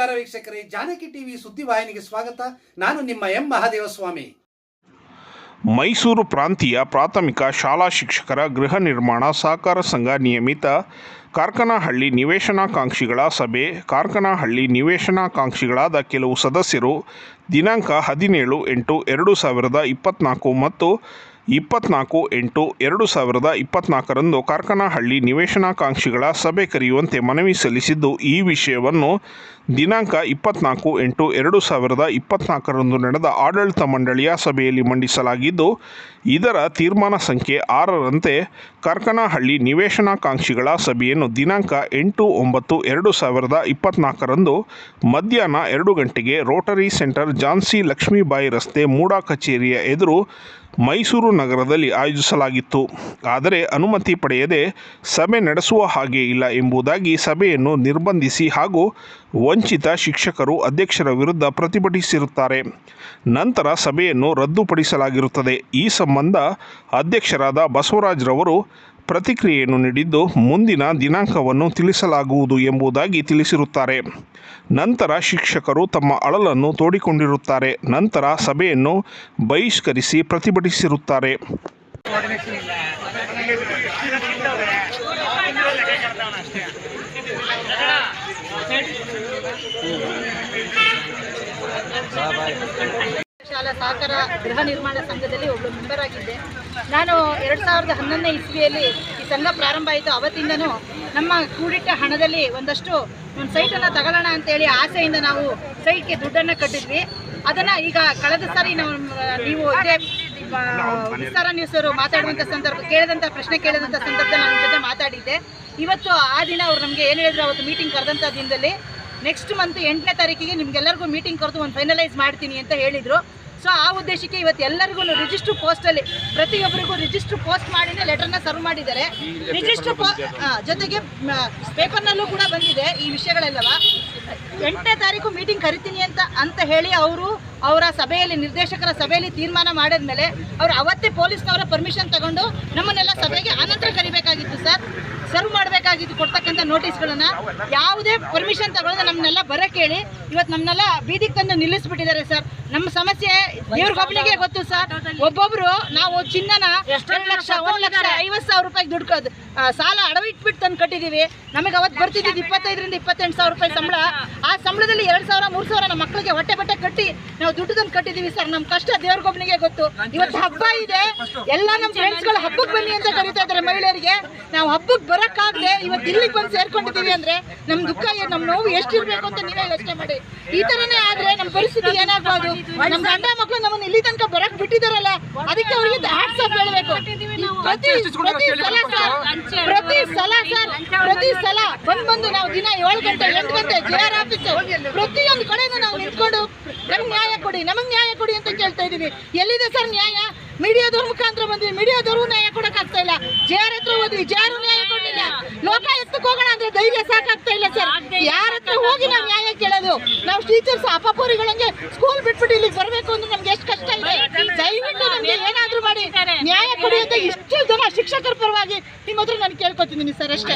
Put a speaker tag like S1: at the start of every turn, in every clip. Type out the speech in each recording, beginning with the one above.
S1: ನಮಸ್ಕಾರ ವೀಕ್ಷಕರೇ, ಜಾನಕಿ ಟಿವಿ ಸುದ್ದಿವಾಹಿನಿಗೆ ಸ್ವಾಗತ. ನಾನು ನಿಮ್ಮ ಎಂ ಮಹಾದೇವಸ್ವಾಮಿ.
S2: ಮೈಸೂರು ಪ್ರಾಂತೀಯ ಪ್ರಾಥಮಿಕ ಶಾಲಾ ಶಿಕ್ಷಕರ ಗೃಹ ನಿರ್ಮಾಣ ಸಹಕಾರ ಸಂಘ ನಿಯಮಿತ ಕಾರ್ಕನಹಳ್ಳಿ ನಿವೇಶನಾಕಾಂಕ್ಷಿಗಳ ಸಭೆ. ಕಾರ್ಕನಹಳ್ಳಿ ನಿವೇಶನಾಕಾಂಕ್ಷಿಗಳಾದ ಕೆಲವು ಸದಸ್ಯರು ದಿನಾಂಕ ಹದಿನೇಳು ಎಂಟು ಎರಡು ಸಾವಿರದ ಇಪ್ಪತ್ತ್ನಾಲ್ಕು ಮತ್ತು ಇಪ್ಪತ್ನಾಲ್ಕು ಎಂಟು ಎರಡು ಸಾವಿರದ ಇಪ್ಪತ್ನಾಲ್ಕರಂದು ಕಾರ್ಕನಹಳ್ಳಿ ನಿವೇಶನಾಕಾಂಕ್ಷಿಗಳ ಸಭೆ ಕರೆಯುವಂತೆ ಮನವಿ ಸಲ್ಲಿಸಿದ್ದು, ಈ ವಿಷಯವನ್ನು ದಿನಾಂಕ ಇಪ್ಪತ್ನಾಲ್ಕು ಎಂಟು ಎರಡು ಸಾವಿರದ ಇಪ್ಪತ್ನಾಲ್ಕರಂದು ನಡೆದ ಆಡಳಿತ ಮಂಡಳಿಯ ಸಭೆಯಲ್ಲಿ ಮಂಡಿಸಲಾಗಿದ್ದು, ಇದರ ತೀರ್ಮಾನ ಸಂಖ್ಯೆ ಆರರಂತೆ ಕಾರ್ಕನಹಳ್ಳಿ ನಿವೇಶನಾಕಾಂಕ್ಷಿಗಳ ಸಭೆಯನ್ನು ದಿನಾಂಕ ಎಂಟು ಒಂಬತ್ತು ಎರಡು ಸಾವಿರದ ಇಪ್ಪತ್ನಾಲ್ಕರಂದು ಮಧ್ಯಾಹ್ನ ಎರಡು ಗಂಟೆಗೆ ರೋಟರಿ ಸೆಂಟರ್ ಜಾನ್ಸಿ ಲಕ್ಷ್ಮೀಬಾಯಿ ರಸ್ತೆ ಮೂಡಾ ಕಚೇರಿಯ ಎದುರು ಮೈಸೂರು ನಗರದಲ್ಲಿ ಆಯೋಜಿಸಲಾಗಿತ್ತು. ಆದರೆ ಅನುಮತಿ ಪಡೆಯದೆ ಸಭೆ ನಡೆಸುವ ಹಾಗೆ ಇಲ್ಲ ಎಂಬುದಾಗಿ ಸಭೆಯನ್ನು ನಿರ್ಬಂಧಿಸಿ ಹಾಗೂ ವಂಚಿತ ಶಿಕ್ಷಕರು ಅಧ್ಯಕ್ಷರ ವಿರುದ್ಧ ಪ್ರತಿಭಟಿಸಿರುತ್ತಾರೆ. ನಂತರ ಸಭೆಯನ್ನು ರದ್ದುಪಡಿಸಲಾಗಿರುತ್ತದೆ. ಈ ಸಂಬಂಧ ಅಧ್ಯಕ್ಷರಾದ ಬಸವರಾಜ್ರವರು ಪ್ರತಿಕ್ರಿಯೆಯನ್ನು ನೀಡಿದ್ದು ಮುಂದಿನ ದಿನಾಂಕವನ್ನು ತಿಳಿಸಲಾಗುವುದು ಎಂಬುದಾಗಿ ತಿಳಿಸಿರುತ್ತಾರೆ. ನಂತರ ಶಿಕ್ಷಕರು ತಮ್ಮ ಅಳಲನ್ನು ತೋಡಿಕೊಂಡಿರುತ್ತಾರೆ. ನಂತರ ಸಭೆಯನ್ನು ಬಹಿಷ್ಕರಿಸಿ ಪ್ರತಿಭಟಿಸಿರುತ್ತಾರೆ.
S3: ಶಾಲಾ ಸಹಕಾರ ಗೃಹ ನಿರ್ಮಾಣ ಸಂಘದಲ್ಲಿ ಒಬ್ಬಳು ಮೆಂಬರ್ ಆಗಿದ್ದೆ. ನಾನು ಎರಡು ಸಾವಿರದ ಹನ್ನೊಂದನೇ ಇಸ್ವಿಯಲ್ಲಿ ಈ ಸಂಘ ಪ್ರಾರಂಭ ಆಯಿತು. ಅವತ್ತಿಂದನೂ ನಮ್ಮ ಕೂಡಿಟ್ಟ ಹಣದಲ್ಲಿ ಒಂದಷ್ಟು ಒಂದು ಸೈಟನ್ನು ತಗೊಳ್ಳೋಣ ಅಂತೇಳಿ ಆಸೆಯಿಂದ ನಾವು ಸೈಟ್ಗೆ ದುಡ್ಡನ್ನು ಕಟ್ಟಿದ್ವಿ. ಅದನ್ನು ಈಗ ಕಳೆದ ಸಾರಿ ನಾವು ಇದೇ ವಿಸ್ತಾರ ನ್ಯೂಸ್ ಅವರು ಮಾತಾಡುವಂಥ ಸಂದರ್ಭ ಕೇಳಿದಂಥ ಪ್ರಶ್ನೆ ಕೇಳಿದಂಥ ಸಂದರ್ಭದಲ್ಲಿ ನಾನು ಜೊತೆ ಮಾತಾಡಿದ್ದೆ. ಇವತ್ತು ಆ ದಿನ ಅವ್ರು ನಮಗೆ ಏನು ಹೇಳಿದ್ರು ಅವತ್ತು ಮೀಟಿಂಗ್ ಕರೆದಂಥ ದಿನದಲ್ಲಿ ನೆಕ್ಸ್ಟ್ ಮಂತ್ ಎಂಟನೇ ತಾರೀಕಿಗೆ ನಿಮ್ಗೆಲ್ಲರಿಗೂ ಮೀಟಿಂಗ್ ಕರೆದು ಒಂದು ಫೈನಲೈಸ್ ಮಾಡ್ತೀನಿ ಅಂತ ಹೇಳಿದರು. ಸೊ ಆ ಉದ್ದೇಶಕ್ಕೆ ಇವತ್ತು ಎಲ್ಲರಿಗೂ ರಿಜಿಸ್ಟ್ರ್ ಪೋಸ್ಟಲ್ಲಿ ಪ್ರತಿಯೊಬ್ಬರಿಗೂ ರಿಜಿಸ್ಟ್ರ್ ಪೋಸ್ಟ್ ಮಾಡಿನೇ ಲೆಟರ್ನ ಸರ್ವ್ ಮಾಡಿದ್ದಾರೆ. ರಿಜಿಸ್ಟರ್ ಜೊತೆಗೆ ಪೇಪರ್ನಲ್ಲೂ ಕೂಡ ಬಂದಿದೆ ಈ ವಿಷಯಗಳೆಲ್ಲವ. ಎಂಟನೇ ತಾರೀಕು ಮೀಟಿಂಗ್ ಕರಿತೀನಿ ಅಂತ ಅಂತ ಹೇಳಿ ಅವರು ಅವರ ಸಭೆಯಲ್ಲಿ ನಿರ್ದೇಶಕರ ಸಭೆಯಲ್ಲಿ ತೀರ್ಮಾನ ಮಾಡಿದ್ಮೇಲೆ ಅವರು ಅವತ್ತೇ ಪೊಲೀಸ್ನವರ ಪರ್ಮಿಷನ್ ತಗೊಂಡು ನಮ್ಮನ್ನೆಲ್ಲ ಸಭೆಗೆ ಅನಂತರ ಕರಿಬೇಕಾಗಿತ್ತು ಸರ್ ಸರ್ವ್ ಮಾಡಬೇಕಾಗಿತ್ತು ಕೊಡ್ತಕ್ಕಂಥ ನೋಟಿಸ್ಗಳನ್ನ ಯಾವುದೇ ಪರ್ಮಿಷನ್ ತಗೊಳ್ಳದೆ ನಮ್ಮನ್ನೆಲ್ಲ ಬರಕ್ಕೆ ಹೇಳಿ ಇವತ್ತು ನಮ್ಮನ್ನೆಲ್ಲ ಬೀದಿಗೆ ತಂದು ನಿಲ್ಲಿಸ್ಬಿಟ್ಟಿದ್ದಾರೆ ಸರ್ ನಮ್ಮ ಸಮಸ್ಯೆ ದೇವ್ರಿಗೊಬ್ಬನಿಗೆ ಗೊತ್ತು ಸರ್. ಒಬ್ಬೊಬ್ರು ನಾವು ಚಿನ್ನನ ಎರಡು ಲಕ್ಷ ಒಂದ್ ಲಕ್ಷ ಐವತ್ ಸಾವಿರ ರೂಪಾಯಿ ದುಡ್ಡು ಕದ್- ಆ, ಸಾಲ ಅಡವಿಟ್ಬಿಟ್ಟು ತಂದು ಕಟ್ಟಿದ್ದೀವಿ. ನಮಗೆ ಅವತ್ತು ಬರ್ತಿದ್ದು ಇಪ್ಪತ್ತೈದರಿಂದ ಇಪ್ಪತ್ತೆಂಟು ಸಾವಿರ ರೂಪಾಯಿ ಸಂಬಳ. ಆ ಸಂಬಳದಲ್ಲಿ ಎರಡು ಸಾವಿರ, ಮೂರು ಸಾವಿರ ನಮ್ಮ ಮಕ್ಕಳಿಗೆ ಹೊಟ್ಟೆ ಬಟ್ಟೆ ಕಟ್ಟಿ ನಾವು ದುಡ್ಡು ತಂದು ಕಟ್ಟಿದ್ದೀವಿ ಸರ್. ನಮ್ಮ ಕಷ್ಟ ದೇವ್ರಿಗೊಬ್ಬನಿಗೆ ಗೊತ್ತು. ಇವತ್ತು ಹಬ್ಬ ಇದೆ. ಎಲ್ಲ ನಮ್ಮ ಫ್ರೆಂಡ್ಸ್ಗಳು ಹಬ್ಬಕ್ಕೆ ಬನ್ನಿ ಅಂತ ಕರೀತಾ ಇದ್ದಾರೆ ಮಹಿಳೆಯರಿಗೆ. ನಾವು ಹಬ್ಬಕ್ಕೆ ಬರೋಕ್ಕಾಗದೆ ಇವತ್ತು ಇಲ್ಲಿಗೆ ಬಂದು ಸೇರ್ಕೊಂಡಿದ್ದೀವಿ ಅಂದರೆ ನಮ್ಮ ದುಃಖ ನಮ್ಮ ನೋವು ಎಷ್ಟಿರ್ಬೇಕು ಅಂತ ನೀವೇ ಯೋಚನೆ ಮಾಡಿ. ಈ ಥರನೇ ಆದರೆ ನಮ್ಮ ಪರಿಸ್ಥಿತಿ ಏನಾಗ್ಬೋದು? ನಮ್ಮ ಗಂಡ ಮಕ್ಕಳು ನಮ್ಮನ್ನು ಇಲ್ಲಿ ತನಕ ಬರೋಕ್ಕೆ ಬಿಟ್ಟಿದ್ದಾರಲ್ಲ, ಅದಕ್ಕೆ ಅವರಿಗೆ ಆಫ್ ಹೇಳಬೇಕು. ಪ್ರತಿ ಪ್ರತಿ ಸಲ ಸರ್ ಪ್ರತಿ ಸಲ ಸರ್, ಪ್ರತಿ ಸಲ ಬಂದ್ ಬಂದು ನಾವು ದಿನ ಏಳು ಗಂಟೆ, ಎಂಟು ಗಂಟೆ ಜೆ ಆರ್ ಆಫೀಸ್, ಪ್ರತಿಯೊಂದು ಕಡೆನೂ ನಾವು ನಿಂತ್ಕೊಂಡು ನಮ್ಗೆ ನ್ಯಾಯ ಕೊಡಿ, ನಮಗೆ ನ್ಯಾಯ ಕೊಡಿ ಅಂತ ಕೇಳ್ತಾ ಇದೀವಿ ಎಲ್ಲಿದೆ ಸರ್ ನ್ಯಾಯ? ಮೀಡಿಯಾದವ್ರ ಮುಖಾಂತರ ಬಂದ್ವಿ. ಮೀಡಿಯಾದವರು ನ್ಯಾಯ ಕೊಡಕ್ ಆಗ್ತಾ ಇಲ್ಲ. ಜೆ ಆರ್ ಹತ್ರ ಹೋದ್ವಿ. ಜೆ ಆರ್ ನ್ಯಾಯ ಕೊಡ್ಲಿಲ್ಲ. ಲೋಕಾಯುಕ್ತಕ್ಕೆ ಹೋಗೋಣ ಅಂದ್ರೆ ಧೈರ್ಯ ಸಾಕಾಗ್ತಾ ಇಲ್ಲ ಸರ್. ಯಾರ ಹತ್ರ ಹೋಗಿ ನಾವು ನ್ಯಾಯ ಕೇಳೋದು? ನಾವು ಟೀಚರ್ಸ್ ಅಪಪೋರಿಗಳಂಗೆ ಸ್ಕೂಲ್ ಬಿಟ್ಬಿಟ್ಟು ಇಲ್ಲಿಗೆ ಬರಬೇಕು ಅಂದ್ರೆ ನಮ್ಗೆ ಎಷ್ಟು ಕಷ್ಟ ಇದೆ. ದಯವಿಟ್ಟು ನಮ್ಗೆ ಏನಾದ್ರೂ ಮಾಡಿ. ನ್ಯಾಯ ಕೊಡಿ ಅಂತ ಇಷ್ಟು ಜನ ಶಿಕ್ಷಕರ ಪರವಾಗಿ ನಿಮ್ಮ ಹತ್ರ ನಾನು ಕೇಳ್ಕೊತಿದ್ದೀನಿ ಸರ್ ಅಷ್ಟೇ.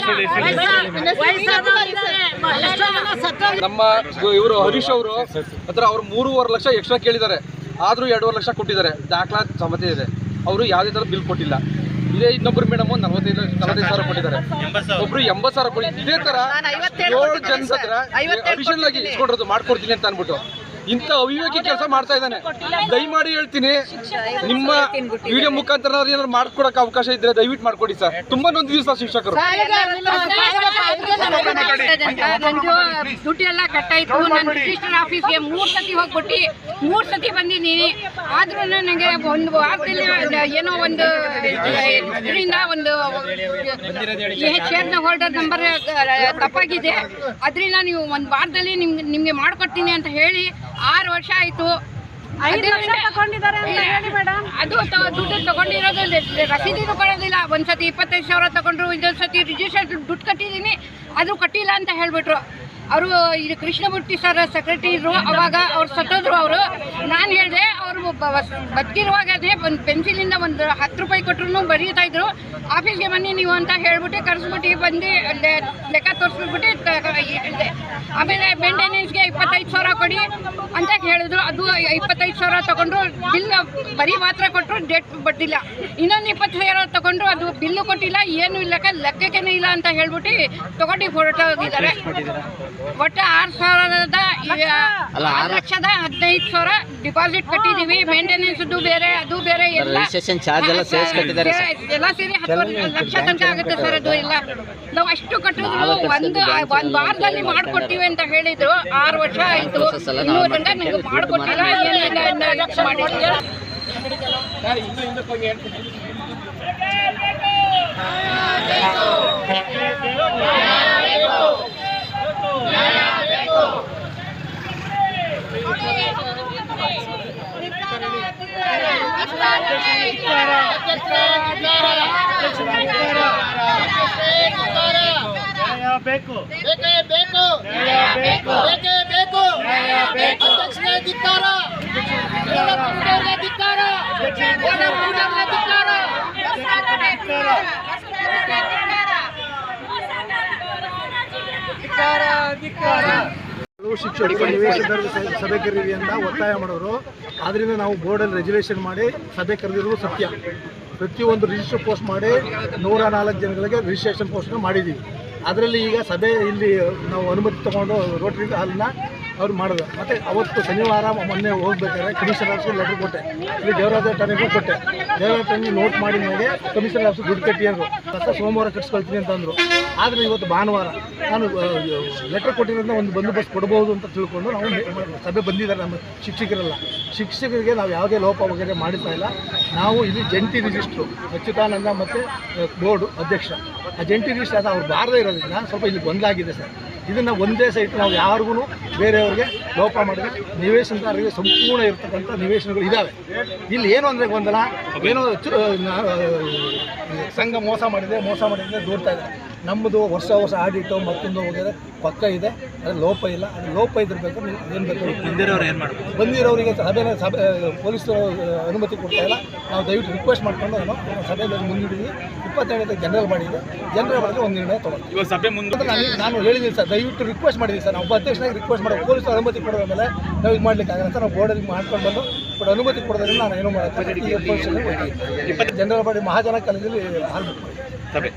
S4: ನಮ್ಮ ಇವರು ಹರೀಶ್ ಅವರು ಹತ್ರ ಅವ್ರು ಮೂರುವರೆ ಲಕ್ಷ ಎಕ್ಸ್ಟ್ರಾ ಕೇಳಿದ್ದಾರೆ. ಆದರೂ ಎರಡೂವರೆ ಲಕ್ಷ ಕೊಟ್ಟಿದ್ದಾರೆ. ದಾಖಲಾತಿ ಸಮತೆ ಇದೆ. ಅವರು ಯಾವುದೇ ಥರ ಬಿಲ್ ಕೊಟ್ಟಿಲ್ಲ. ಇದೇ ಇನ್ನೊಬ್ರು ಮೇಡಮ್ ನಲವತ್ತೈದು ನಲವತ್ತೈದು ಸಾವಿರ ಕೊಟ್ಟಿದ್ದಾರೆ. ಒಬ್ರು ಎಂಬತ್ತು ಸಾವಿರ ಕೊಡಿ ಇದೇ ತರ ಏಳು
S3: ಕೊಟ್ಟಿದ್ದೀನಿ
S4: ಜನ ಹತ್ರ ಅಡಿಷನಲ್ ಆಗಿ ಇಸ್ಕೊಂಡಿರೋದು ಮಾಡ್ಕೊಡ್ತೀನಿ ಅಂತ ಅನ್ಬಿಟ್ಟು ಇಂಥ ಅವಿವೇಕಿ ಕೆಲಸ ಮಾಡ್ತಾ ಇದ್ದಾನೆ. ದಯಮಾಡಿ ಹೇಳ್ತೀನಿ ನಿಮ್ಮ ವಿಡಿಯೋ ಮುಖಾಂತರ ಏನಾದ್ರು ಮಾಡ್ಕೊಡಕ್ಕೆ ಅವಕಾಶ ಇದ್ರೆ ದಯವಿಟ್ಟು ಮಾಡ್ಕೊಡಿ ಸರ್. ತುಂಬಾ ನೊಂದು ದಿವಸ ಶಿಕ್ಷಕರು.
S5: ನಂದು ದುಡ್ಡು ಎಲ್ಲ ಕಟ್ಟಾಯ್ತು. ನಾನು ರಿಜಿಸ್ಟರ್ ಆಫೀಸ್ಗೆ ಮೂರು ಸತಿ ಹೋಗ್ಬಿಟ್ಟು ಮೂರು ಸತಿ ಬಂದಿದ್ದೀನಿ ಆದ್ರೂ ನನಗೆ ಒಂದು ವಾರದಲ್ಲಿ ಒಂದು ಏನೋ ಒಂದು ಇದರಿಂದ ಒಂದು ಶೇರ್ನ ಹೋಲ್ಡರ್ ನಂಬರ್ ತಪ್ಪಾಗಿದೆ. ಅದರಿಂದ ನೀವು ಒಂದು ವಾರದಲ್ಲಿ ನಿಮ್ಗೆ ನಿಮಗೆ ಮಾಡ್ಕೊಡ್ತೀನಿ ಅಂತ ಹೇಳಿ ಆರು ವರ್ಷ ಆಯಿತು. ಅದು ದುಡ್ಡು ತಗೊಂಡಿರೋದು ಲೆ- ರಸೀದಿನೂ ಕೊಡೋದಿಲ್ಲ ಒಂದ್ಸತಿ ಇಪ್ಪತ್ತೈದು ಸಾವಿರ ತಗೊಂಡ್ರು ಇನ್ನೊಂದು ಸತಿ ರಿಜಿಸ್ಟರ್ ದುಡ್ಡು ಕಟ್ಟಿದ್ದೀನಿ. ಅದು ಕಟ್ಟಿಲ್ಲ ಅಂತ ಹೇಳ್ಬಿಟ್ರು. ಅವರು ಇದು ಕೃಷ್ಣಮೂರ್ತಿ ಸರ್ ಸೆಕ್ರೆಟರಿ ಇದ್ರು. ಅವಾಗ ಅವ್ರು ಸತ್ತೋದ್ರು ಅವರು. ನಾನು ಹೇಳಿದೆ ಅವರು ಬದುಕಿರುವಾಗದೇ ಒಂದು ಪೆನ್ಸಿಲಿಂದ ಒಂದು ಹತ್ತು ರೂಪಾಯಿ ಕೊಟ್ಟರು ಬರೀತಾ ಇದ್ರು. ಆಫೀಸ್ಗೆ ಬನ್ನಿ ನೀವು ಅಂತ ಹೇಳ್ಬಿಟ್ಟು ಕರೆಸ್ಬಿಟ್ಟು ಬಂದು ಲೆಕ್ಕ ತೋರಿಸ್ಬಿಟ್ಟು ಆಮೇಲೆ ಮೇಂಟೆನೆನ್ಸ್ಗೆ ಇಪ್ಪತ್ತೈದು ಸಾವಿರ ಕೊಡಿ ಅಂತ ಹೇಳಿದ್ರು. ಅದು ಇಪ್ಪತ್ತೈದು ಸಾವಿರ ತಗೊಂಡ್ರು ಬಿಲ್ ಬರೀ ಮಾತ್ರ ಕೊಟ್ಟರು ಡೇಟ್ ಬಡ್ಡಿಲ್ಲ ಇನ್ನೊಂದು ಇಪ್ಪತ್ತು ಸಾವಿರ ತಗೊಂಡ್ರು ಅದು ಬಿಲ್ಲು ಕೊಟ್ಟಿಲ್ಲ ಏನು ಇಲ್ಲ ಲೆಕ್ಕಕ್ಕೇನೆ ಇಲ್ಲ ಅಂತ ಹೇಳ್ಬಿಟ್ಟು ತಗೊಂಡು ಹೊರಟೋಗಿದ್ದಾರೆ. ಒಟ್ಟು ಆರು ಸಾವಿರದ ಆರು ಲಕ್ಷದ ಹದಿನೈದು ಸಾವಿರ ಡಿಪಾಸಿಟ್ ಕಟ್ಟಿದೀವಿ. ಮೇಂಟೆನೆನ್ಸ್ದು ಬೇರೆ ಅದು ಬೇರೆ ಎಲ್ಲ
S6: ರಿಜಿಸ್ಟ್ರೇಷನ್ ಚಾರ್ಜ್ ಎಲ್ಲ ಸೇರಿಸಿ ಕಟ್ಟಿದ್ದಾರೆ
S5: ಎಲ್ಲ ಸೇರಿ ಹತ್ತು ಲಕ್ಷ ತನಕ ಆಗುತ್ತೆ ಸರ್ ಅದು ಎಲ್ಲ. ನಾವು ಅಷ್ಟು ಕಟ್ಟಿದ್ರು ಒಂದು ಒಂದು ವಾರದಲ್ಲಿ ಮಾಡ್ಕೊಡ್ತೀವಿ ಅಂತ ಹೇಳಿದ್ರು. ಆರು ವರ್ಷ ಆಯ್ತು.
S6: Process ಎಲ್ಲ
S5: ಇನ್ನೂ
S6: ನಾವು
S5: ತನಕ ನಂಗೆ ಮಾಡ್ಕೊಟ್ಟಿಲ್ಲ. ಏನಿಲ್ಲ
S7: ಬೇಕು. ಬೇಕೇ ಅಧ್ಯಕ್ಷರೇ ಧಿಕ್ಕಾರ ಧಿಕ್ಕಾರ
S8: ಶಿಕ್ಷಕರು ಸಭೆ ಕರೀರಿ ಅಂತ ಒತ್ತಾಯ ಮಾಡೋರು. ಆದ್ದರಿಂದ ನಾವು ಬೋರ್ಡಲ್ಲಿ ರೆಜುಲೇಷನ್ ಮಾಡಿ ಸಭೆ ಕರೆದಿರೋದು ಸತ್ಯ. ಪ್ರತಿಯೊಂದು ರಿಜಿಸ್ಟರ್ ಪೋಸ್ಟ್ ಮಾಡಿ ನೂರ ನಾಲ್ಕು ಜನಗಳಿಗೆ ರಿಜಿಸ್ಟ್ರೇಷನ್ ಪೋಸ್ಟ್ನ ಮಾಡಿದ್ದೀವಿ. ಅದರಲ್ಲಿ ಈಗ ಸಭೆ ಇಲ್ಲಿ ನಾವು ಅನುಮತಿ ತಗೊಂಡು ರೋಟರಿ ಹಾಲನ್ನ ಅವ್ರು ಮಾಡಿದ್ರು. ಮತ್ತು ಅವತ್ತು ಶನಿವಾರ ಮೊನ್ನೆ ಹೋಗ್ಬೇಕಾದ್ರೆ ಕಮಿಷನರ್ ಆಫೀಸ್ ಲೆಟರ್ ಕೊಟ್ಟೆ. ಇಲ್ಲಿ ದೇವರಾಜ ಠಾಣೆಗೂ ಕೊಟ್ಟೆ. ದೇವರಾಜ ನೋಟ್ ಮಾಡಿ ನನಗೆ ಕಮಿಷನರ್ ಆಫೀಸ್ ದುಡ್ಡು ಕಟ್ಟಿ ಅಂದರು. ಮತ್ತೆ ಸೋಮವಾರ ಕಟ್ಸ್ಕೊಳ್ತೀನಿ ಅಂತಂದರು ಆದರೆ ಇವತ್ತು ಭಾನುವಾರ ನಾನು ಲೆಟರ್ ಕೊಟ್ಟಿರೋದ್ರಿಂದ ಒಂದು ಬಂದೋಬಸ್ತ್ ಕೊಡಬಹುದು ಅಂತ ತಿಳ್ಕೊಂಡು ನಾವು ಸಭೆ ಬಂದಿದ್ದಾರೆ ನಮ್ಮ ಶಿಕ್ಷಕರೆಲ್ಲ. ಶಿಕ್ಷಕರಿಗೆ ನಾವು ಯಾವುದೇ ಲೋಪ ವಗೇರೆ ಮಾಡ್ತಾ ಇಲ್ಲ. ನಾವು ಇಲ್ಲಿ ಜಂಟಿ ರಿಜಿಸ್ಟ್ರು ಅಚ್ಯುತಾನಂದ ಮತ್ತು ಬೋರ್ಡು ಅಧ್ಯಕ್ಷ. ಆ ಜಂಟಿ ರಿಜಿಸ್ಟರ್ ಅದು ಅವ್ರು ಬಾರದೇ ಇರೋದ್ರಿಂದ ಸ್ವಲ್ಪ ಇಲ್ಲಿ ಗೊಂದಲಾಗಿದೆ ಸರ್. ಇದನ್ನು ಒಂದೇ ಸೈಟ್ ನಾವು ಯಾರಿಗೂ ಬೇರೆಯವ್ರಿಗೆ ಲೋಪ ಮಾಡಿದ್ರೆ ನಿವೇಶನದಾರರಿಗೆ ಸಂಪೂರ್ಣ ಇರ್ತಕ್ಕಂಥ ನಿವೇಶನಗಳು ಇದ್ದಾವೆ ಇಲ್ಲಿ ಏನು ಅಂದರೆ ಗೊಂದಲ? ಏನೋ ಸಂಘ ಮೋಸ ಮಾಡಿದೆ ಮೋಸ ಮಾಡಿದೆ ದೂರ್ತಾ ಇದೆ ನಮ್ಮದು ವರ್ಷ ವರ್ಷ ಆಡಿಟ್ಟು ಮತ್ತೊಂದು ಹೋಗಿದ್ರೆ ಪಕ್ಕ ಇದೆ ಅದು ಲೋಪ ಇಲ್ಲ ಅದು ಲೋಪ ಇದ್ರೆ ಬೇಕು ಏನು ಬೇಕು ಬಂದಿರೋರು ಏನು ಮಾಡಬೇಕು? ಬಂದಿರೋರಿಗೆ ಸಭೆ ಸಭೆ ಪೊಲೀಸರು ಅನುಮತಿ ಕೊಡ್ತಾ ಇಲ್ಲ. ನಾವು ದಯವಿಟ್ಟು ರಿಕ್ವೆಸ್ಟ್ ಮಾಡ್ಕೊಂಡು ಅದನ್ನು ಸಭೆಯಲ್ಲಿ ಮುಂದಿದ್ದೀವಿ ಇಪ್ಪತ್ತೆರಡಕ್ಕೆ ಜನರಲ್ ಮಾಡಿದೆ ಜನರಲ್ ಮಾಡಿದ್ರೆ ಒಂದು ನಿರ್ಣಯ ತೊಗೊಂಡು
S7: ಇವಾಗ ಸಭೆ ಮುಂದೆ
S8: ನಾನು ನಾನು ಹೇಳಿದ್ದೀನಿ ಸರ್ ದಯವಿಟ್ಟು ರಿಕ್ವೆಸ್ಟ್ ಮಾಡಿದ್ದೀನಿ ಸರ್. ನಾವು ಒಬ್ಬ ಅಧ್ಯಕ್ಷನಾಗಿ ರಿಕ್ವೆಸ್ಟ್ ಮಾಡೋ ಪೊಲೀಸರು ಅನುಮತಿ ಕೊಡೋದ ಮೇಲೆ ನಾವು ಇದು ಮಾಡ್ಲಿಕ್ಕೆ ಆಗಲ್ಲ ಸರ್. ನಾವು ಬೋರ್ಡಲ್ಲಿ ಮಾಡ್ಕೊಂಡು ಬಂದು ಬಟ್ ಅನುಮತಿ ಕೊಡೋದ್ರಿಂದ ನಾನು ಏನು ಮಾಡ್ತೀನಿ ಜನರಲ್ ಮಾಡಿ ಮಹಾಜನ ಕಾಲೇಜಲ್ಲಿ ಹಾಲ್ ಬುಕ್ ಮಾಡಿ
S7: ಸಭೆ